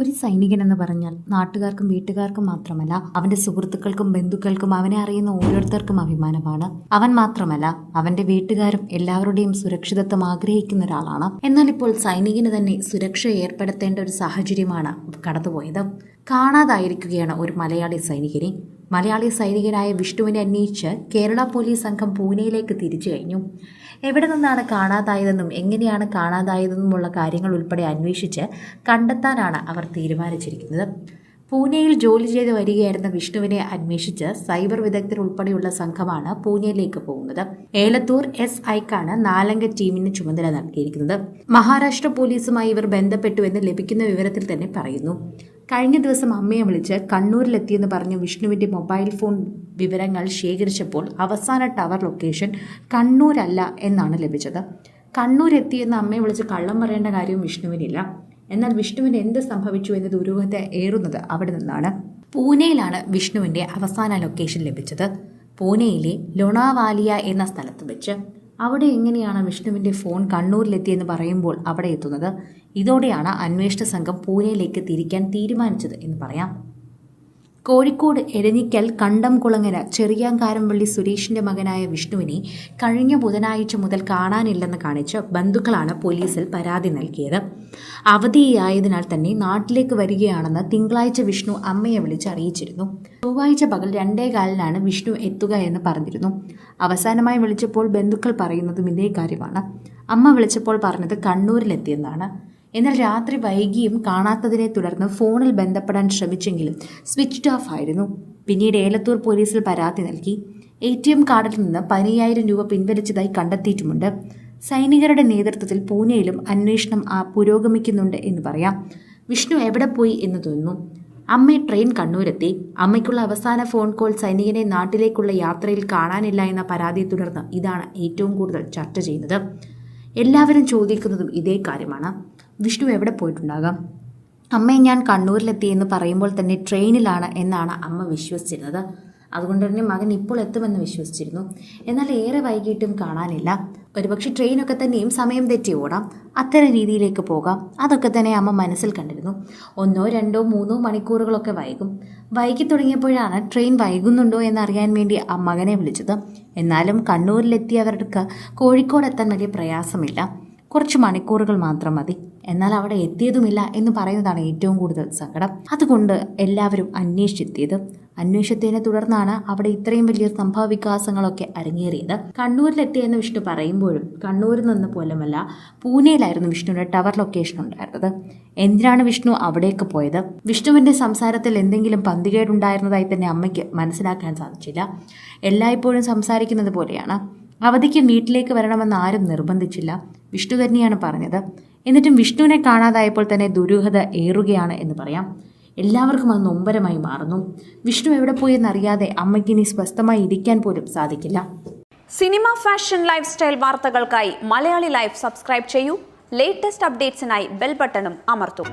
ഒരു സൈനികൻ എന്ന് പറഞ്ഞാൽ നാട്ടുകാർക്കും വീട്ടുകാർക്കും മാത്രമല്ല അവന്റെ സുഹൃത്തുക്കൾക്കും ബന്ധുക്കൾക്കും അവനെ അറിയുന്ന ഓരോരുത്തർക്കും അഭിമാനമാണ്. അവൻ മാത്രമല്ല അവന്റെ വീട്ടുകാരും എല്ലാവരുടെയും സുരക്ഷിതത്വം ആഗ്രഹിക്കുന്ന ഒരാളാണ്. എന്നാൽ ഇപ്പോൾ സൈനികന് തന്നെ സുരക്ഷ ഏർപ്പെടുത്തേണ്ട ഒരു സാഹചര്യമാണ് കടന്നുപോയത്. കാണാതായിരിക്കുകയാണ് ഒരു മലയാളി സൈനികനെ. മലയാളി സൈനികനായ വിഷ്ണുവിനെ അന്വേഷിച്ച് കേരള പോലീസ് സംഘം പൂനെയിലേക്ക് തിരിച്ചു കഴിഞ്ഞു. എവിടെ നിന്നാണ് കാണാതായതെന്നും എങ്ങനെയാണ് കാണാതായതെന്നുമുള്ള കാര്യങ്ങൾ ഉൾപ്പെടെ അന്വേഷിച്ച് കണ്ടെത്താനാണ് അവർ തീരുമാനിച്ചിരിക്കുന്നത്. പൂനെയിൽ ജോലി ചെയ്ത് വരികയായിരുന്ന വിഷ്ണുവിനെ അന്വേഷിച്ച് സൈബർ വിദഗ്ധർ ഉൾപ്പെടെയുള്ള സംഘമാണ് പൂനെയിലേക്ക് പോകുന്നത്. ഏലത്തൂർ എസ് ഐക്കാണ് നാലംഗ ടീമിന് ചുമതല നൽകിയിരിക്കുന്നത്. മഹാരാഷ്ട്ര പോലീസുമായി ഇവർ ബന്ധപ്പെട്ടുവെന്ന് ലഭിക്കുന്ന വിവരത്തിൽ തന്നെ പറയുന്നു. കഴിഞ്ഞ ദിവസം അമ്മയെ വിളിച്ച് കണ്ണൂരിലെത്തിയെന്ന് പറഞ്ഞ് വിഷ്ണുവിന്റെ മൊബൈൽ ഫോൺ വിവരങ്ങൾ ശേഖരിച്ചപ്പോൾ അവസാന ടവർ ലൊക്കേഷൻ കണ്ണൂരല്ല എന്നാണ് ലഭിച്ചത്. കണ്ണൂർ എത്തിയെന്ന് അമ്മയെ വിളിച്ച് കള്ളം പറയേണ്ട കാര്യവും വിഷ്ണുവിനില്ല. എന്നാൽ വിഷ്ണുവിന് എന്ത് സംഭവിച്ചു എന്ന് ദുരൂഹത്തെ ഏറുന്നത് അവിടെ നിന്നാണ്. പൂനെയിലാണ് വിഷ്ണുവിന്റെ അവസാന ലൊക്കേഷൻ ലഭിച്ചത്. പൂനെയിലെ ലൊണാവാലിയ എന്ന സ്ഥലത്ത് വെച്ച് അവിടെ എങ്ങനെയാണ് വിഷ്ണുവിന്റെ ഫോൺ കണ്ണൂരിലെത്തിയെന്ന് പറയുമ്പോൾ അവിടെ എത്തുന്നത്? ഇതോടെയാണ് അന്വേഷണ സംഘം പൂനെയിലേക്ക് തിരിക്കാൻ തീരുമാനിച്ചത് എന്ന് പറയാം. കോഴിക്കോട് എരഞ്ഞിക്കൽ കണ്ടംകുളങ്ങര ചെറിയാങ്കാരംപള്ളി സുരേഷിന്റെ മകനായ വിഷ്ണുവിനെ കഴിഞ്ഞ ബുധനാഴ്ച മുതൽ കാണാനില്ലെന്ന് കാണിച്ച് ബന്ധുക്കളാണ് പോലീസിൽ പരാതി നൽകിയത്. അവധിയായതിനാൽ തന്നെ നാട്ടിലേക്ക് വരികയാണെന്ന് തിങ്കളാഴ്ച വിഷ്ണു അമ്മയെ വിളിച്ച് അറിയിച്ചിരുന്നു. ചൊവ്വാഴ്ച പകൽ രണ്ടേകാലിനാണ് വിഷ്ണു എത്തുക എന്ന് പറഞ്ഞിരുന്നു. അവസാനമായി വിളിച്ചപ്പോൾ ബന്ധുക്കൾ പറയുന്നതും ഇതേ കാര്യമാണ്. അമ്മ വിളിച്ചപ്പോൾ പറഞ്ഞത് കണ്ണൂരിലെത്തിയെന്നാണ്. എന്നാൽ രാത്രി വൈകിയും കാണാത്തതിനെ തുടർന്ന് ഫോണിൽ ബന്ധപ്പെടാൻ ശ്രമിച്ചെങ്കിലും സ്വിച്ച്ഡ് ഓഫ് ആയിരുന്നു. പിന്നീട് ഏലത്തൂർ പോലീസിൽ പരാതി നൽകി. എ ടി എം കാർഡിൽ നിന്ന് പതിനയ്യായിരം രൂപ പിൻവലിച്ചതായി കണ്ടെത്തിയിട്ടുമുണ്ട്. സൈനികരുടെ നേതൃത്വത്തിൽ പൂനെയിലും അന്വേഷണം ആ പുരോഗമിക്കുന്നുണ്ട് എന്ന് പറയാം. വിഷ്ണു എവിടെ പോയി എന്ന് തോന്നുന്നു. അമ്മ ട്രെയിൻ കണ്ണൂരെത്തി. അമ്മയ്ക്കുള്ള അവസാന ഫോൺ കോൾ സൈനികനെ നാട്ടിലേക്കുള്ള യാത്രയിൽ കാണാനില്ല എന്ന പരാതിയെ തുടർന്ന് ഇതാണ് ഏറ്റവും കൂടുതൽ ചർച്ച ചെയ്യുന്നത്. എല്ലാവരും ചോദിക്കുന്നതും ഇതേ കാര്യമാണ്. വിഷ്ണു എവിടെ പോയിട്ടുണ്ടാകാം? അമ്മയെ ഞാൻ കണ്ണൂരിലെത്തി എന്ന് പറയുമ്പോൾ തന്നെ ട്രെയിനിലാണ് എന്നാണ് അമ്മ വിശ്വസിച്ചിരുന്നത്. അതുകൊണ്ട് തന്നെ മകൻ ഇപ്പോൾ എത്തുമെന്ന് വിശ്വസിച്ചിരുന്നു. എന്നാൽ ഏറെ വൈകിട്ടും കാണാനില്ല. ഒരുപക്ഷെ ട്രെയിനൊക്കെ തന്നെയും സമയം തെറ്റി ഓടാം. അത്തരം രീതിയിലേക്ക് പോകാം. അതൊക്കെ തന്നെ അമ്മ മനസ്സിൽ കണ്ടിരുന്നു. ഒന്നോ രണ്ടോ മൂന്നോ മണിക്കൂറുകളൊക്കെ വൈകും. വൈകി തുടങ്ങിയപ്പോഴാണ് ട്രെയിൻ വൈകുന്നുണ്ടോ എന്നറിയാൻ വേണ്ടി ആ മകനെ വിളിച്ചത്. എന്നാലും കണ്ണൂരിലെത്തിയവർക്ക് കോഴിക്കോട് എത്താൻ വലിയ പ്രയാസമില്ല. കുറച്ച് മണിക്കൂറുകൾ മാത്രം മതി. എന്നാൽ അവിടെ എത്തിയതുമില്ല എന്ന് പറയുന്നതാണ് ഏറ്റവും കൂടുതൽ സങ്കടം. അതുകൊണ്ട് എല്ലാവരും അന്വേഷിച്ചെത്തിയത്. അന്വേഷണത്തിനെ തുടർന്നാണ് അവിടെ ഇത്രയും വലിയ സംഭവ വികാസങ്ങളൊക്കെ അരങ്ങേറിയത്. കണ്ണൂരിലെത്തിയെന്ന് വിഷ്ണു പറയുമ്പോഴും കണ്ണൂരിൽ നിന്ന് പോലുമല്ല പൂനെയിലായിരുന്നു വിഷ്ണുവിന്റെ ടവർ ലൊക്കേഷൻ ഉണ്ടായിരുന്നത്. എന്തിനാണ് വിഷ്ണു അവിടേക്ക് പോയത്? വിഷ്ണുവിന്റെ സംസാരത്തിൽ എന്തെങ്കിലും പന്തികേടുണ്ടായിരുന്നതായി തന്നെ അമ്മയ്ക്ക് മനസ്സിലാക്കാൻ സാധിച്ചില്ല. എല്ലായ്പ്പോഴും സംസാരിക്കുന്നത് പോലെയാണ്. അവധിക്ക് വീട്ടിലേക്ക് വരണമെന്ന് ആരും നിർബന്ധിച്ചില്ല. വിഷ്ണു തന്നെയാണ് പറഞ്ഞത്. എന്നിട്ടും വിഷ്ണുവിനെ കാണാതായപ്പോൾ തന്നെ ദുരൂഹത ഏറുകയാണ് എന്ന് പറയാം. എല്ലാവർക്കും അത് നൊമ്പരമായി മാറുന്നു. വിഷ്ണു എവിടെ പോയി എന്നറിയാതെ അമ്മയ്ക്ക് ഇനി സ്വസ്ഥമായി ഇരിക്കാൻ പോലും സാധിക്കില്ല. സിനിമ ഫാഷൻ ലൈഫ് സ്റ്റൈൽ വാർത്തകൾക്കായി മലയാളി ലൈഫ് സബ്സ്ക്രൈബ് ചെയ്യൂ. ലേറ്റസ്റ്റ് അപ്ഡേറ്റ്സിനായി ബെൽ ബട്ടണും അമർത്തും.